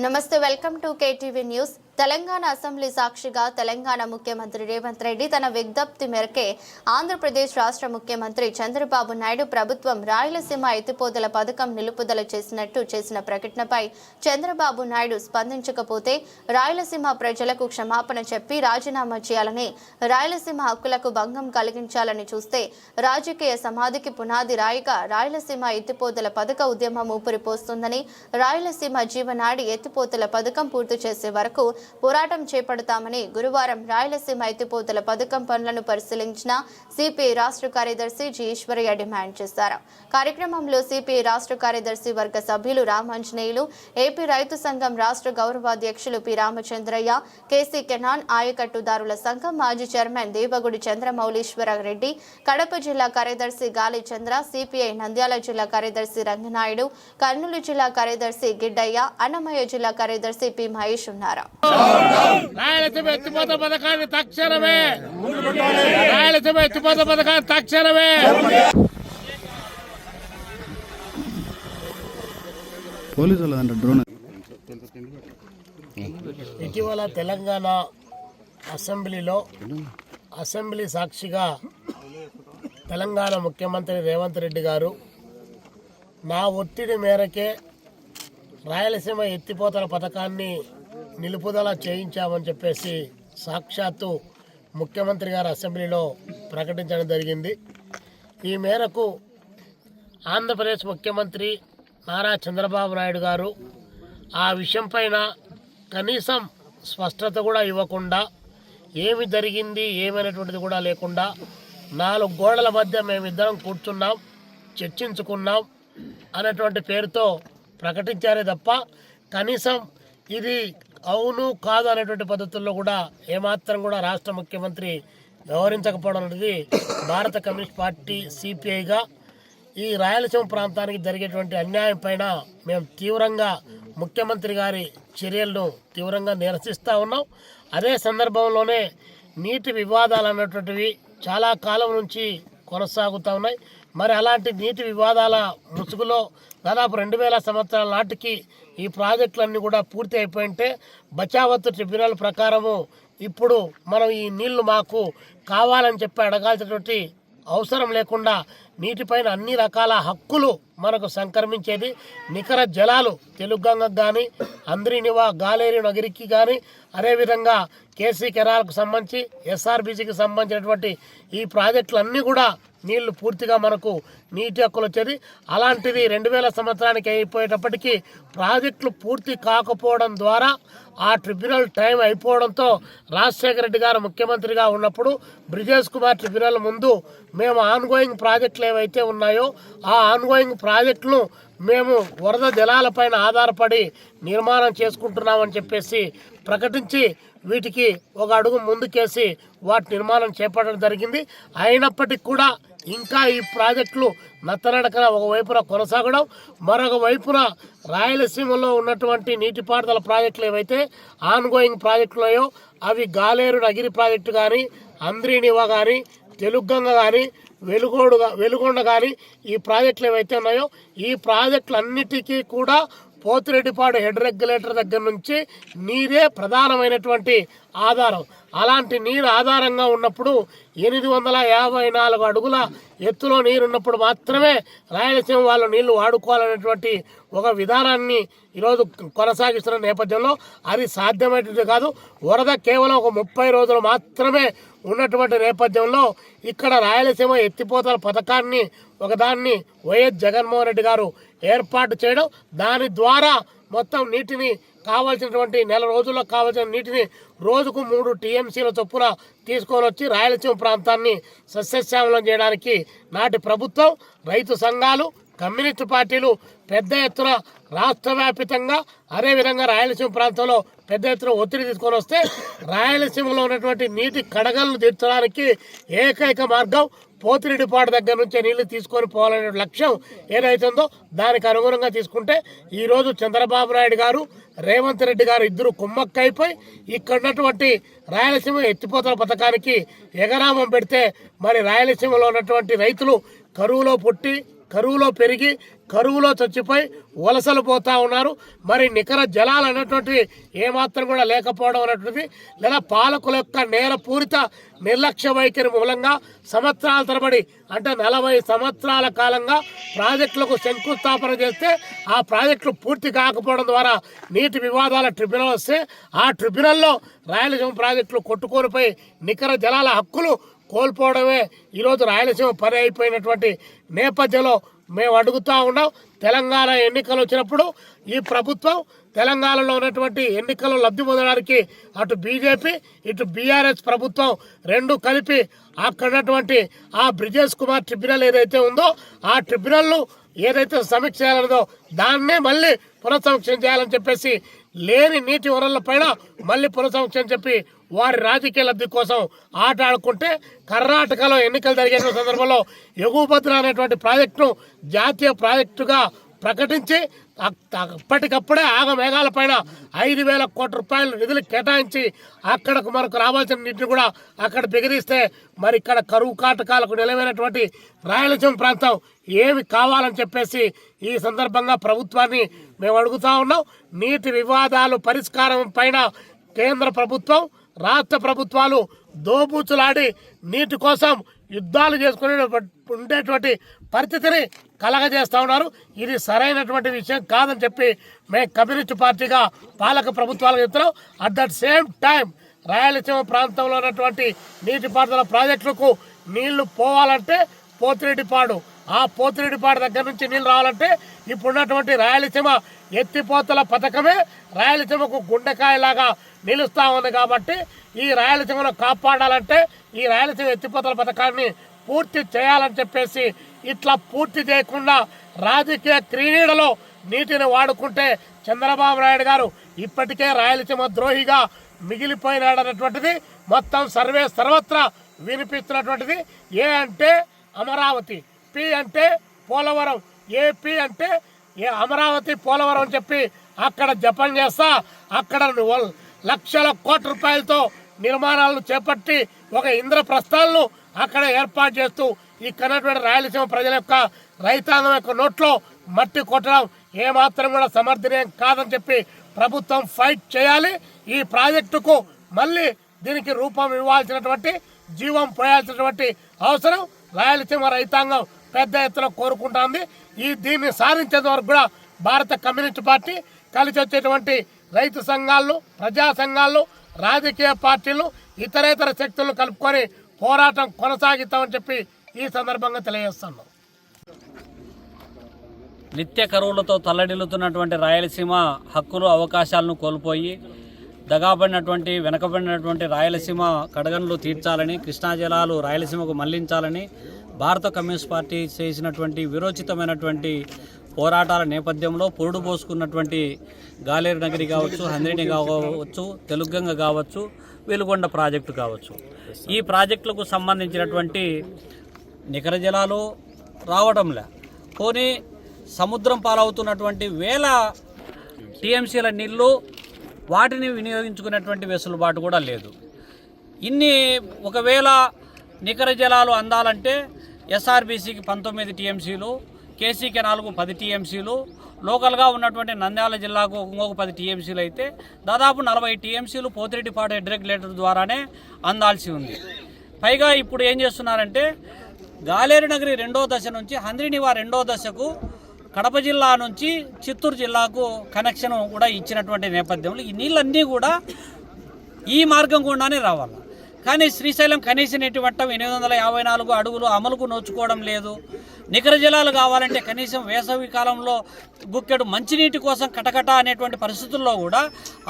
నమస్తే welcome to KTV news Telangana assembly సాక్షిగా తెలంగాణ ముఖ్యమంత్రి రేవంత్ రెడ్డి తన విజ్ఞప్తి మేరకే ఆంధ్రప్రదేశ్ రాష్ట్ర ముఖ్యమంత్రి చంద్రబాబు నాయుడు ప్రభుత్వం రాయలసీమ ఎత్తిపోతల పథకం నిలుపుదల చేసినట్టు చేసిన ప్రకటనపై చంద్రబాబు నాయుడు స్పందించకపోతే రాయలసీమ ప్రజలకు క్షమాపణ చెప్పి రాజీనామా చేయాలని రాయలసీమ హక్కులకు భంగం కలిగించాలని చూస్తే రాజకీయ సమాధికి పునాది రాయిగా రాయలసీమ ఎత్తిపోతల పథక ఉద్యమం ఊపిరిపోస్తుందని రాయలసీమ జీవనాడి ఎత్తిపోతల పథకం పూర్తి చేసే వరకు పోరాటం చేపడతామని గురువారం రాయలసీమ ఎత్తిపోతల పథకం పనులను పరిశీలించిన సిపిఐ రాష్ట్ర కార్యదర్శి జి ఈశ్వరయ్య డిమాండ్ చేశారు. కార్యక్రమంలో సిపిఐ రాష్ట్ర కార్యదర్శి వర్గ సభ్యులు రామాంజనేయులు ఏపీ రైతు సంఘం రాష్ట్ర గౌరవాధ్యక్షులు పి రామచంద్రయ్య కేసీ కెనాన్ ఆయకట్టుదారుల సంఘం మాజీ చైర్మన్ దేవగుడి చంద్రమౌళీశ్వర రెడ్డి కడప జిల్లా కార్యదర్శి గాలి చంద్ర సిపిఐ నంద్యాల జిల్లా కార్యదర్శి రంగనాయుడు కర్నూలు జిల్లా కార్యదర్శి గిడ్డయ్య అన్నమయ్య జిల్లా కార్యదర్శి పి మహేష్ ఉన్నారు. రాయలసీమ ఎత్తిపోత పథకాన్ని తక్షణమే. రాయలసీమ ఎత్తిపోత పథకాన్ని తక్షణమే. పోలీసు వాళ్ళదంట డ్రోన్. ఇటీవల తెలంగాణ అసెంబ్లీలో అసెంబ్లీ సాక్షిగా తెలంగాణ ముఖ్యమంత్రి రేవంత్ రెడ్డి గారు నా ఒత్తిడి మేరకే రాయలసీమ ఎత్తిపోతల పథకాన్ని నిలుపుదల చేయించామని చెప్పేసి సాక్షాత్తు ముఖ్యమంత్రి గారు అసెంబ్లీలో ప్రకటించడం జరిగింది. ఈ మేరకు ఆంధ్రప్రదేశ్ ముఖ్యమంత్రి నారా చంద్రబాబు నాయుడు గారు ఆ విషయంపైన కనీసం స్పష్టత కూడా ఇవ్వకుండా ఏమి జరిగింది ఏమైనటువంటిది కూడా లేకుండా నాలుగు గోడల మధ్య మేమిద్దరం కూర్చున్నాం చర్చించుకున్నాం అనేటువంటి పేరుతో ప్రకటించారే తప్ప కనీసం ఇది అవును కాదు అనేటువంటి పద్ధతుల్లో కూడా ఏమాత్రం కూడా రాష్ట్ర ముఖ్యమంత్రి వ్యవహరించకపోవడం అనేది భారత కమ్యూనిస్ట్ పార్టీ సిపిఐగా ఈ రాయలసీమ ప్రాంతానికి జరిగేటువంటి అన్యాయం పైన మేము తీవ్రంగా ముఖ్యమంత్రి గారి చర్యలను తీవ్రంగా నిరసిస్తూ ఉన్నాం. అదే సందర్భంలోనే నీటి వివాదాలు అన్నటువంటివి చాలా కాలం నుంచి కొనసాగుతూ ఉన్నాయి. మరి అలాంటి నీటి వివాదాల ముసుగులో దాదాపు రెండు వేల సంవత్సరాల నాటికి ఈ ప్రాజెక్టులన్నీ కూడా పూర్తి అయిపోయింటే బచావత్ ట్రిబ్యునల్ ప్రకారము ఇప్పుడు మనం ఈ నీళ్ళు మాకు కావాలని చెప్పి అడగాల్సినటువంటి అవసరం లేకుండా నీటిపైన అన్ని రకాల హక్కులు మనకు సంక్రమించేది నికర జలాలు తెలుగంగకు కానీ అంద్రినివా గాలేరు నగరికి కానీ అదేవిధంగా కేసీ కెనాల్కు సంబంధించి ఎస్ఆర్బీసీకి సంబంధించినటువంటి ఈ ప్రాజెక్టులన్నీ కూడా నీళ్ళు పూర్తిగా మనకు నీటి హక్కులు వచ్చేది. అలాంటిది రెండు వేల సంవత్సరానికి అయిపోయేటప్పటికీ ప్రాజెక్టులు పూర్తి కాకపోవడం ద్వారా ఆ ట్రిబ్యునల్ టైం అయిపోవడంతో రాజశేఖర రెడ్డి గారు ముఖ్యమంత్రిగా ఉన్నప్పుడు బ్రిజేష్ కుమార్ ట్రిబ్యునల్ ముందు మేము ఆన్గోయింగ్ ప్రాజెక్టులు ఏవైతే ఉన్నాయో ఆ ఆన్గోయింగ్ ప్రాజెక్టును మేము వరద జలాలపైన ఆధారపడి నిర్మాణం చేసుకుంటున్నామని చెప్పేసి ప్రకటించి వీటికి ఒక అడుగు ముందుకేసి వాటి నిర్మాణం చేపట్టడం జరిగింది. అయినప్పటికీ కూడా ఇంకా ఈ ప్రాజెక్టులు నత్తనడకన ఒకవైపున కొనసాగడం మరొక వైపున రాయలసీమలో ఉన్నటువంటి నీటిపారుదల ప్రాజెక్టులు ఏవైతే ఆన్గోయింగ్ ప్రాజెక్టులయో అవి గాలేరు నగిరి ప్రాజెక్టు కానీ అంద్రీనివా కానీ తెలుగంగ కానీ వెలుగోడు వెలుగొండ కానీ ఈ ప్రాజెక్టులు ఏవైతే ఉన్నాయో ఈ ప్రాజెక్టులన్నిటికీ కూడా పోతిరెడ్డిపాడు హెడ్ రెగ్యులేటర్ దగ్గర నుంచి నీరే ప్రధానమైనటువంటి ఆధారం. అలాంటి నీరు ఆధారంగా ఉన్నప్పుడు ఎనిమిది వందల యాభై నాలుగు అడుగుల ఎత్తులో నీరు ఉన్నప్పుడు మాత్రమే రాయలసీమ వాళ్ళు నీళ్ళు వాడుకోవాలనేటువంటి ఒక విధానాన్ని ఈరోజు కొనసాగిస్తున్న నేపథ్యంలో అది సాధ్యమైనది కాదు. వరద కేవలం ఒక ముప్పై రోజులు మాత్రమే ఉన్నటువంటి నేపథ్యంలో ఇక్కడ రాయలసీమ ఎత్తిపోతల పథకాన్ని ఒకదాన్ని వైఎస్ జగన్మోహన్ రెడ్డి గారు ఏర్పాటు చేయడం దాని ద్వారా మొత్తం నీటిని కావాల్సినటువంటి నెల రోజుల్లో కావాల్సిన నీటిని రోజుకు మూడు టీఎంసీల చొప్పున తీసుకొని వచ్చి రాయలసీమ ప్రాంతాన్ని సస్యశ్యామలం చేయడానికి నాటి ప్రభుత్వం రైతు సంఘాలు కమ్యూనిస్టు పార్టీలు పెద్ద ఎత్తున రాష్ట్ర వ్యాప్తంగా అదేవిధంగా రాయలసీమ ప్రాంతంలో పెద్ద ఎత్తున ఒత్తిడి తీసుకొని వస్తే రాయలసీమలో ఉన్నటువంటి నీటి కడగలను తీర్చడానికి ఏకైక మార్గం పోతిరెడ్డిపాడు దగ్గర నుంచే నీళ్ళు తీసుకొని పోవాలనే లక్ష్యం ఏదైతుందో దానికి అనుగుణంగా తీసుకుంటే ఈరోజు చంద్రబాబు నాయుడు గారు రేవంత్ రెడ్డి గారు ఇద్దరు కుమ్మక్కైపోయి ఇక్కడ ఉన్నటువంటి రాయలసీమ ఎత్తిపోతల పథకానికి ఎగరామం పెడితే మరి రాయలసీమలో ఉన్నటువంటి రైతులు కరువులో పుట్టి కరువులో పెరిగి కరువులో చచ్చిపోయి వలసలు పోతా ఉన్నారు. మరి నికర జలాలు అనేటువంటి ఏమాత్రం కూడా లేకపోవడం అనేటువంటిది లేదా పాలకుల యొక్క నేరపూరిత నిర్లక్ష్య వైఖరి మూలంగా సంవత్సరాల తరబడి అంటే నలభై సంవత్సరాల కాలంగా ప్రాజెక్టులకు శంకుస్థాపన చేస్తే ఆ ప్రాజెక్టులు పూర్తి కాకపోవడం ద్వారా నీటి వివాదాల ట్రిబ్యునల్ వస్తే ఆ ట్రిబ్యునల్లో రాయలసీమ ప్రాజెక్టులు కొట్టుకోనిపోయి నికర జలాల హక్కులు కోల్పోవడమే ఈరోజు రాయలసీమ పని అయిపోయినటువంటి నేపథ్యంలో మేము అడుగుతా ఉన్నాం. తెలంగాణ ఎన్నికలు వచ్చినప్పుడు ఈ ప్రభుత్వం తెలంగాణలో ఉన్నటువంటి ఎన్నికలు లబ్ధి పొందడానికి అటు బీజేపీ ఇటు బీఆర్ఎస్ ప్రభుత్వం రెండు కలిపి అక్కడ ఉన్నటువంటి ఆ బ్రిజేష్ కుమార్ ట్రిబ్యునల్ ఏదైతే ఉందో ఆ ట్రిబ్యునల్ను ఏదైతే సమీక్ష చేయాలన్నదో దాన్నే మళ్ళీ పునఃసమీక్ష చేయాలని చెప్పేసి లేని నీటి వనరుల పైన మళ్ళీ పునఃసమీక్ష చెప్పి వారి రాజకీయ లబ్ధి కోసం ఆట ఆడుకుంటే కర్ణాటకలో ఎన్నికలు జరిగే సందర్భంలో ఎగుభద్ర అనేటువంటి ప్రాజెక్టును జాతీయ ప్రాజెక్టుగా ప్రకటించి అప్పటికప్పుడే ఆగమేఘాల పైన ఐదు వేల కోట్ల రూపాయలు నిధులు కేటాయించి అక్కడకు మనకు రావాల్సిన నీటిని కూడా అక్కడ బిగదీస్తే మరి ఇక్కడ కరువు కాటకాలకు నిలవైనటువంటి రాయలసీమ ప్రాంతం ఏమి కావాలని చెప్పేసి ఈ సందర్భంగా ప్రభుత్వాన్ని మేము అడుగుతా ఉన్నాం. నీటి వివాదాలు పరిష్కారం పైన కేంద్ర ప్రభుత్వం రాష్ట్ర ప్రభుత్వాలు దోబూచులాడి నీటి కోసం యుద్ధాలు చేసుకునే ఉండేటువంటి పరిస్థితిని కలగజేస్తా ఉన్నారు. ఇది సరైనటువంటి విషయం కాదని చెప్పి మేము కమ్యూనిస్ట్ పార్టీగా పాలక ప్రభుత్వాలకు చెప్తున్నాం. At that same time Rayalaseema ప్రాంతంలో ఉన్నటువంటి నీటిపారుదల ప్రాజెక్టులకు నీళ్ళు పోవాలంటే పోతిరెడ్డిపాడు ఆ పోతిరెడ్డిపాడు దగ్గర నుంచి నీళ్ళు రావాలంటే ఇప్పుడున్నటువంటి రాయలసీమ ఎత్తిపోతల పథకమే రాయలసీమకు గుండెకాయలాగా నిలుస్తా ఉంది కాబట్టి ఈ రాయలసీమను కాపాడాలంటే ఈ రాయలసీమ ఎత్తిపోతల పథకాన్ని పూర్తి చేయాలని చెప్పేసి ఇట్లా పూర్తి చేయకుండా రాజకీయ క్రీడలో నీటిని వాడుకుంటే చంద్రబాబు నాయుడు గారు ఇప్పటికే రాయలసీమ ద్రోహిగా మిగిలిపోయినాడన్నటువంటిది మొత్తం సర్వే సర్వత్రా వినిపిస్తున్నటువంటిది. ఏ అంటే అమరావతి. పి అంటే పోలవరం ఏపీ అంటే ఏ అమరావతి పోలవరం అని చెప్పి అక్కడ జపం చేస్తా అక్కడ లక్షల కోట్ల రూపాయలతో నిర్మాణాలను చేపట్టి ఒక ఇంద్రప్రస్థాలను అక్కడ ఏర్పాటు చేస్తూ ఇక్కడటువంటి రాయలసీమ ప్రజల యొక్క రైతాంగం యొక్క నోట్లో మట్టి కొట్టడం ఏమాత్రం కూడా సమర్థనీయం కాదని చెప్పి ప్రభుత్వం ఫైట్ చేయాలి. ఈ ప్రాజెక్టుకు మళ్ళీ దీనికి రూపం ఇవ్వాల్సినటువంటి జీవం పోయాల్సినటువంటి అవసరం రాయలసీమ రైతాంగం పెద్ద ఎత్తున కోరుకుంటోంది. ఈ దీన్ని సాధించేంత వరకు కూడా భారత కమ్యూనిస్ట్ పార్టీ కలిసి వచ్చేటువంటి రైతు సంఘాలు ప్రజా సంఘాలు రాజకీయ పార్టీలు ఇతరేతర శక్తులు కలుపుకొని పోరాటం కొనసాగిస్తామని చెప్పి ఈ సందర్భంగా తెలియజేస్తున్నాం. నిత్య కరువులతో తల్లడిల్లుతున్నటువంటి రాయలసీమ హక్కులు అవకాశాలను కోల్పోయి దగాబడినటువంటి వెనకబడినటువంటి రాయలసీమ కడగన్లు తీర్చాలని కృష్ణా జలాలు రాయలసీమకు మళ్ళించాలని భారత కమ్యూనిస్ట్ పార్టీ చేసినటువంటి విరోచితమైనటువంటి పోరాటాల నేపథ్యంలో పొరుడు పోసుకున్నటువంటి గాలేరు నగరి కావచ్చు హంద్రిని కావచ్చు తెలుగంగ కావచ్చు వెలుగొండ ప్రాజెక్టు కావచ్చు. ఈ ప్రాజెక్టులకు సంబంధించినటువంటి నికర జలాలు రావడంలే పోనీ సముద్రం పాలవుతున్నటువంటి వేల టీఎంసీల నీళ్ళు వాటిని వినియోగించుకునేటువంటి వెసులుబాటు కూడా లేదు. ఇన్ని ఒకవేళ నికర జలాలు అందాలంటే ఎస్ఆర్బీసీకి పంతొమ్మిది టీఎంసీలు కేసీ కెనాల్కు పది టీఎంసీలు. లోకల్గా ఉన్నటువంటి నంద్యాల జిల్లాకు ఇంకొక పది టీఎంసీలు అయితే దాదాపు నలభై టీఎంసీలు పోతిరెడ్డిపాడు హెడ్ రెగ్యులేటర్ ద్వారానే అందాల్సి ఉంది. పైగా ఇప్పుడు ఏం చేస్తున్నారంటే గాలేరు నగరి రెండో దశ నుంచి హంద్రినివా రెండో దశకు కడప జిల్లా నుంచి చిత్తూరు జిల్లాకు కనెక్షన్ కూడా ఇచ్చినటువంటి నేపథ్యంలో ఈ నీళ్ళన్నీ కూడా ఈ మార్గం గుండానే రావాలి. కానీ శ్రీశైలం కనీస నీటి వట్టం ఎనిమిది వందల యాభై నాలుగు అడుగులు అమలుకు నోచుకోవడం లేదు. నికర జలాలు కావాలంటే కనీసం వేసవి కాలంలో గుక్కెడు మంచినీటి కోసం కటకట అనేటువంటి పరిస్థితుల్లో కూడా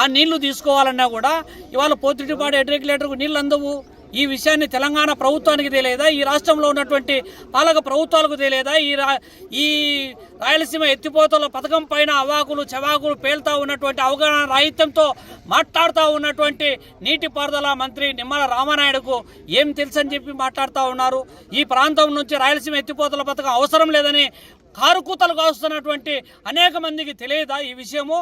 ఆ నీళ్ళు తీసుకోవాలన్నా కూడా ఇవాళ పోతిటిపాడు హెడ్ రెగ్యులేటర్కు నీళ్ళు అందవు. ఈ విషయాన్ని తెలంగాణ ప్రభుత్వానికి తెలియదా? ఈ రాష్ట్రంలో ఉన్నటువంటి పాలక ప్రభుత్వాలకు తెలియదా? ఈ రా ఈ రాయలసీమ ఎత్తిపోతల పథకం పైన అవాకులు చవాకులు పేలుతా ఉన్నటువంటి అవగాహన రాహిత్యంతో మాట్లాడుతూ ఉన్నటువంటి నీటిపారుదల మంత్రి నిమ్మల రామనాయుడుకు ఏం తెలుసని చెప్పి మాట్లాడుతూ ఉన్నారు. ఈ ప్రాంతం నుంచి రాయలసీమ ఎత్తిపోతల పథకం అవసరం లేదని కారుకూతలు కాస్తున్నటువంటి అనేక మందికి తెలియదా ఈ విషయము?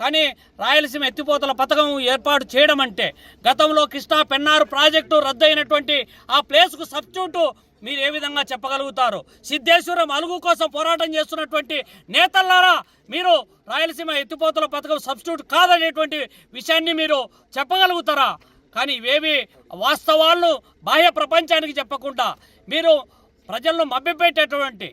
కానీ రాయలసీమ ఎత్తిపోతల పథకం ఏర్పాటు చేయడం అంటే గతంలో కృష్ణా పెన్నారు ప్రాజెక్టు రద్దయినటువంటి ఆ ప్లేస్కు సబ్స్టిట్యూట్ మీరు ఏ విధంగా చెప్పగలుగుతారు? సిద్ధేశ్వరం అలుగు కోసం పోరాటం చేస్తున్నటువంటి నేతల్లారా మీరు రాయలసీమ ఎత్తిపోతల పథకం సబ్స్టిట్యూట్ కాదనేటువంటి విషయాన్ని మీరు చెప్పగలుగుతారా? కానీ ఇవేవి వాస్తవాలను బాహ్య ప్రపంచానికి చెప్పకుండా మీరు ప్రజలను మభ్యపెట్టేటువంటి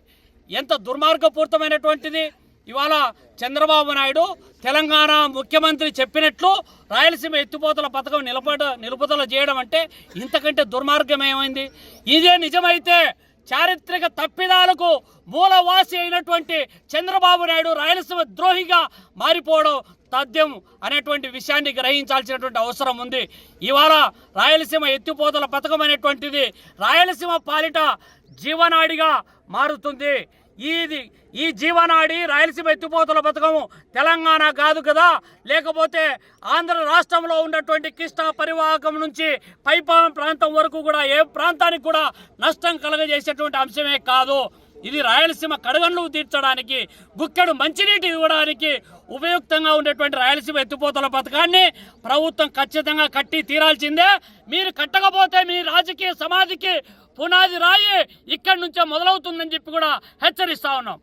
ఎంత దుర్మార్గపూరితమైనటువంటిది ఇవాళ చంద్రబాబు నాయుడు తెలంగాణ ముఖ్యమంత్రి చెప్పినట్లు రాయలసీమ ఎత్తిపోతల పథకం నిలబడ నిలుపుదల చేయడం అంటే ఇంతకంటే దుర్మార్గం ఏమైంది ఇదే నిజమైతే చారిత్రక తప్పిదాలకు మూలవాసి అయినటువంటి చంద్రబాబు నాయుడు రాయలసీమ ద్రోహిగా మారిపోవడం తథ్యం అనేటువంటి విషయాన్ని గ్రహించాల్సినటువంటి అవసరం ఉంది. ఇవాళ రాయలసీమ ఎత్తిపోతల పథకం అనేటువంటిది రాయలసీమ పాలిట జీవనాడిగా మారుతుంది. ఇది ఈ జీవనాడి రాయలసీమ ఎత్తిపోతల పథకం తెలంగాణ కాదు కదా. లేకపోతే ఆంధ్ర రాష్ట్రంలో ఉన్నటువంటి కృష్ణా పరివాహకం నుంచి పైపాం ప్రాంతం వరకు కూడా ఏ ప్రాంతానికి కూడా నష్టం కలగజేసేటువంటి అంశమే కాదు. ఇది రాయలసీమ కడగండ్లు తీర్చడానికి గుక్కెడు మంచినీటి ఇవ్వడానికి ఉపయుక్తంగా ఉండేటువంటి రాయలసీమ ఎత్తిపోతల పథకాన్ని ప్రభుత్వం ఖచ్చితంగా కట్టి తీరాల్సిందే. మీరు కట్టకపోతే మీ రాజకీయ సమాధికి పునాది రాయి ఇక్కడి నుంచే మొదలవుతుందని చెప్పి కూడా హెచ్చరిస్తా ఉన్నాం.